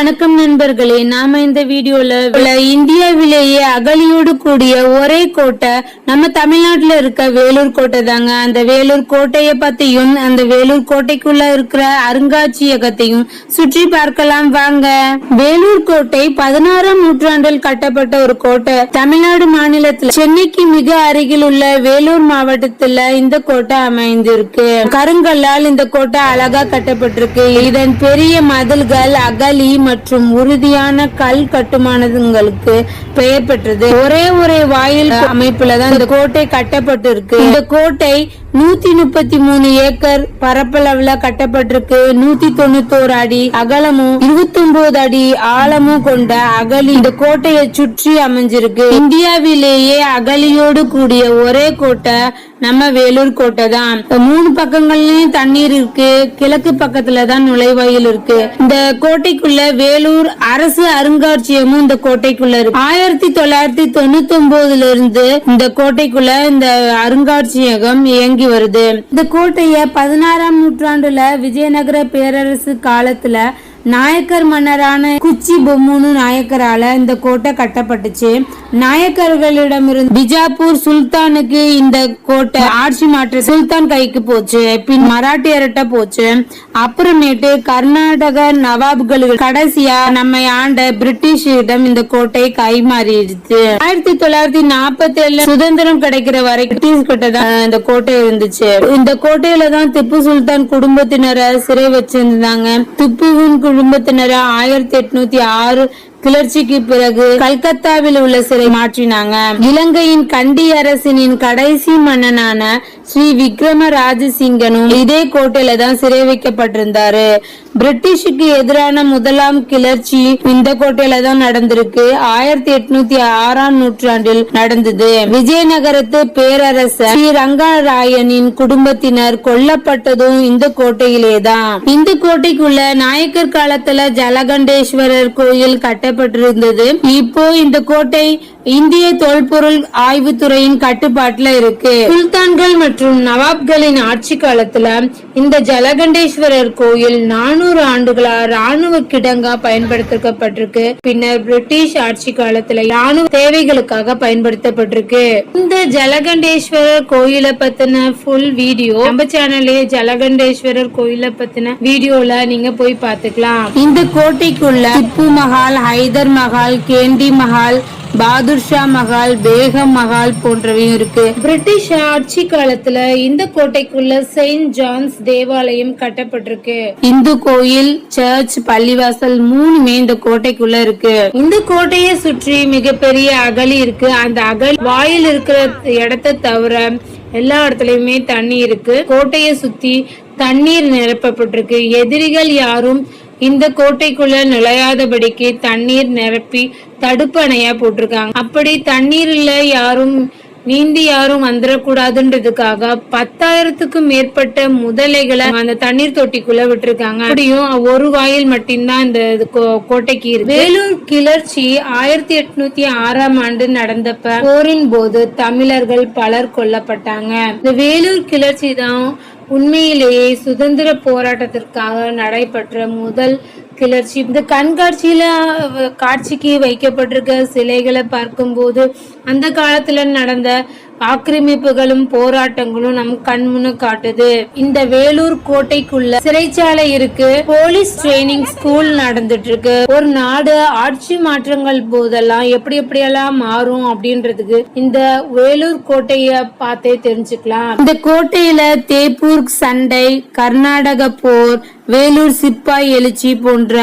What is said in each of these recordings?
வணக்கம் நண்பர்களே நாம இந்த வீடியோல இந்தியாவிலேயே அகலியோடு கூடிய ஒரே கோட்டை நம்ம தமிழ்நாட்டுல இருக்க வேலூர் கோட்டை தாங்க. அந்த வேலூர் கோட்டையை பத்தியும் அந்த வேலூர் கோட்டைக்குள்ள இருக்கிற அருங்காட்சியகத்தையும் சுற்றி பார்க்கலாம் வாங்க. வேலூர் கோட்டை பதினாறாம் நூற்றாண்டில் கட்டப்பட்ட ஒரு கோட்டை. தமிழ்நாடு மாநிலத்தில் சென்னைக்கு மிக அருகில் உள்ள வேலூர் மாவட்டத்துல இந்த கோட்டை அமைந்திருக்கு. கருங்கல்லால் இந்த கோட்டை அழகா கட்டப்பட்டிருக்கு. இதன் பெரிய மதில்கள் அகலி மற்றும் உறுதியான கல் கட்டுமானங்களுக்கு பெயர் பெற்றது. ஒரே ஒரே வாயில் அமைப்புல தான் இந்த கோட்டை கட்டப்பட்டிருக்கு. இந்த கோட்டை நூத்தி முப்பத்தி மூணு ஏக்கர் பரப்பளவுல கட்டப்பட்டிருக்கு. நூத்தி தொண்ணூத்தோரு அடி அகலமும் இருபத்தி ஒன்பது அடி ஆழமும் கொண்ட அகலி இந்த கோட்டையை சுற்றி அமைஞ்சிருக்கு. இந்தியாவிலேயே அகலியோடு கூடிய ஒரே கோட்டை நம்ம வேலூர் கோட்டை தான். மூணு பக்கங்கள்லயும் தண்ணீர் இருக்கு. கிழக்கு பக்கத்துல தான் நுழைவாயில் இருக்கு. இந்த கோட்டைக்குள்ள வேலூர் அரசு அருங்காட்சியகமும் இந்த கோட்டைக்குள்ள இருக்கு. ஆயிரத்தி தொள்ளாயிரத்தி தொண்ணூத்தி ஒன்பதுல இருந்து இந்த கோட்டைக்குள்ள இந்த அருங்காட்சியகம் இயங்கி வருது. இந்த கோட்டைய பதினாறாம் நூற்றாண்டுல விஜயநகர பேரரசு காலத்துல நாயக்கர் மன்னரான குச்சி பொம்முனு நாயக்கரால இந்த கோட்டை கட்டப்பட்டுச்சு. நாயக்கர்களிடமிருந்து பிஜாப்பூர் சுல்தானுக்கு இந்த கோட்டை ஆட்சி மாற்ற சுல்தான் கைக்கு போச்சு. பின் மராட்டியர்கிட்ட போச்சு. அப்புறமேட்டு கர்நாடக நவாப்கள் கடைசியா நம்மை ஆண்ட பிரிட்டிஷிடம் இந்த கோட்டை கைமாறிடுச்சு. ஆயிரத்தி தொள்ளாயிரத்தி நாற்பத்தி ஏழுல சுதந்திரம் கிடைக்கிற வரை பிரிட்டிஷ் கிட்ட தான் இந்த கோட்டை இருந்துச்சு. இந்த கோட்டையில தான் திப்பு சுல்தான் குடும்பத்தினரை சிறை வச்சிருந்தாங்க. திப்புவின் குடும்பத்தினரை ஆயிரத்தி எட்நூத்தி ஆறு கிளர்ச்சிக்கு பிறகு கல்கத்தாவில் உள்ள சிறை மாற்றினாங்க. இலங்கையின் கண்டி அரசினின் கடைசி மன்னனான ஸ்ரீ விக்ரம ராஜசிங்கனும் இதே கோட்டையில தான் சிறை வைக்கப்பட்டிருந்தாரு. பிரிட்டிஷுக்கு எதிரான முதலாம் கிளர்ச்சி இந்த கோட்டையில தான் நடந்திருக்கு. ஆயிரத்தி எட்நூத்தி ஆறாம் நூற்றாண்டில் நடந்தது. விஜயநகரத்து பேரரசர் ஸ்ரீ ரங்கராயனின் குடும்பத்தினர் கொல்லப்பட்டதும் இந்த கோட்டையிலே தான் இந்த கோட்டைக்குள்ள நாயக்கர் காலத்துல ஜலகண்டேஸ்வரர் கோயில் கட்டப்பட்டிருந்தது. இப்போ இந்த கோட்டை இந்திய தொல்பொருள் ஆய்வுத்துறையின் கட்டுப்பாட்டுல இருக்கு. சுல்தான்கள் மற்றும் நவாப்களின் ஆட்சி காலத்துல இந்த ஜலகண்டேஸ்வரர் கோயில் நானூறு ஆண்டுகளா ராணுவ கிடங்கா பயன்படுத்தப்பட்டிருக்கு. பின்னர் பிரிட்டிஷ் ஆட்சி காலத்துல ராணுவ தேவைகளுக்காக பயன்படுத்தப்பட்டிருக்கு. இந்த ஜலகண்டேஸ்வரர் கோயிலை பத்தின ஃபுல் வீடியோ நம்ம சேனல்லே ஜலகண்டேஸ்வரர் கோயிலை பத்தின வீடியோல நீங்க போய் பாத்துக்கலாம் இந்த கோட்டைக்குள்ள திப்பு மஹால் ஹைதர் மஹால் கேண்டி மஹால் பாதுர்ஷா மகால் மஹால் பேகம் மஹால் போன்றவையும் இருக்கு. பிரிட்டிஷ் ஆட்சி காலத்துல இந்த கோட்டைக்குள்ள செயின்ட் ஜான்ஸ் தேவாலயம் கட்டப்பட்டிருக்கு. இந்து கோயில் சர்ச் பள்ளிவாசல் மூணுமே இந்த கோட்டைக்குள்ள இருக்கு. இந்த கோட்டையை சுற்றி மிகப்பெரிய அகழி இருக்கு. அந்த அகல் வாயில் இருக்கிற இடத்தை தவிர எல்லா இடத்துலயுமே தண்ணி இருக்கு. கோட்டையை சுத்தி தண்ணீர் நிரப்பப்பட்டிருக்கு. எதிரிகள் யாரும் இந்த கோட்டைக்குள்ள நுழையாதபடிக்கு தண்ணீர் நிரப்பி தடுப்பணையா போட்டிருக்காங்க. அப்படி தண்ணீர்ல யாரும் நீந்தி யாரும் வந்துடக்கூடாதுன்றதுக்காக பத்தாயிரத்துக்கும் மேற்பட்ட முதலைகளை அந்த தண்ணீர் தொட்டிக்குள்ள விட்டுருக்காங்க. அப்படியும் ஒரு வாயில் மட்டும்தான் இந்த இது கோ- கோட்டைக்கு இருக்கு. வேலூர் கிளர்ச்சி ஆயிரத்தி எட்நூத்தி ஆறாம் ஆண்டு நடந்தப்ப போரின் போது தமிழர்கள் பலர் கொல்லப்பட்டாங்க. இந்த வேலூர் கிளர்ச்சி தான் உண்மையிலேயே சுதந்திர போராட்டத்திற்காக நடைபெற்ற முதல் கிளர்ச்சி. இந்த கண்காட்சியில காட்சிக்கு வைக்கப்பட்டிருக்க சிலைகளை பார்க்கும்போது அந்த காலத்துல நடந்த ஆக்கிரமிப்புகளும் போராட்டங்களும் நம் கண்முன்னு காட்டுது. இந்த வேலூர் கோட்டைக்குள்ள சிறைச்சாலை இருக்கு. போலீஸ் ட்ரைனிங் ஸ்கூல் நடந்துட்டு இருக்கு ஒரு நாடு ஆட்சி மாற்றங்கள் போதெல்லாம் எப்படி எப்படியெல்லாம் மாறும் அப்படின்றதுக்கு இந்த வேலூர் கோட்டைய பார்த்தே தெரிஞ்சுக்கலாம். இந்த கோட்டையில தேப்பூர் சண்டை கர்நாடக போர் வேலூர் சிப்பாய் எழுச்சி போன்ற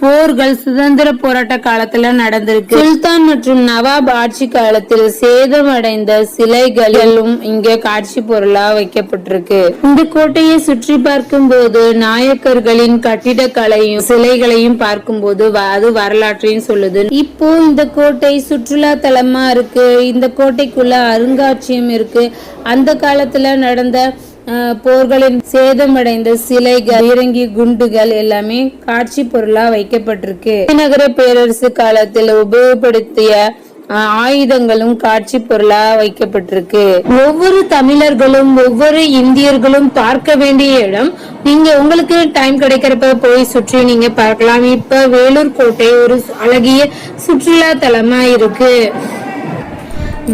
போர்கள் சுதந்திர போராட்ட காலத்துல நடந்திருக்கு. சுல்தான் மற்றும் நவாப் ஆட்சி காலத்தில் சேதமடைந்த சிலைகளும் இங்க காட்சி பொருளா வைக்கப்பட்டிருக்கு. இந்த கோட்டையை சுற்றி பார்க்கும்போது நாயக்கர்களின் கட்டிடக்கலையும் சிலைகளையும் பார்க்கும்போது போது அது வரலாற்றையும் சொல்லுது. இப்போ இந்த கோட்டை சுற்றுலா தலமா இருக்கு. இந்த கோட்டைக்குள்ள அருங்காட்சியம் இருக்கு. அந்த காலத்துல நடந்த போர்களின் சேதமடைந்த சிலைகள் இறங்கி குண்டுகள் எல்லாமே காட்சி பொருளா வைக்கப்பட்டிருக்கு. நகர பேரரசு காலத்தில் உபயோகப்படுத்திய ஆயுதங்களும் காட்சி பொருளா வைக்கப்பட்டிருக்கு. ஒவ்வொரு தமிழர்களும் ஒவ்வொரு இந்தியர்களும் பார்க்க வேண்டிய இடம். நீங்க உங்களுக்கு டைம் கிடைக்கிறப்ப போய் சுற்றி நீங்க பார்க்கலாம். இப்ப வேலூர் கோட்டை ஒரு அழகிய சுற்றுலா தலமா இருக்கு.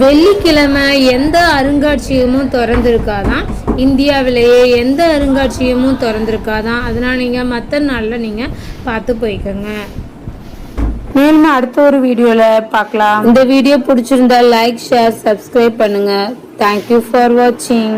வெள்ளிக்கிழமை எந்த அருங்காட்சியகமும் திறந்திருக்காதான் இந்தியாவிலேயே எந்த அருங்காட்சியகமும் திறந்திருக்காதான். அதனால நீங்க மற்ற நாள்ல நீங்க பார்த்து போய்க்கோங்க. மேலும் அடுத்த ஒரு வீடியோல பார்க்கலாம். இந்த வீடியோ பிடிச்சிருந்தா லைக் ஷேர் சப்ஸ்கிரைப் பண்ணுங்க. தேங்க்யூ ஃபார் வாட்சிங்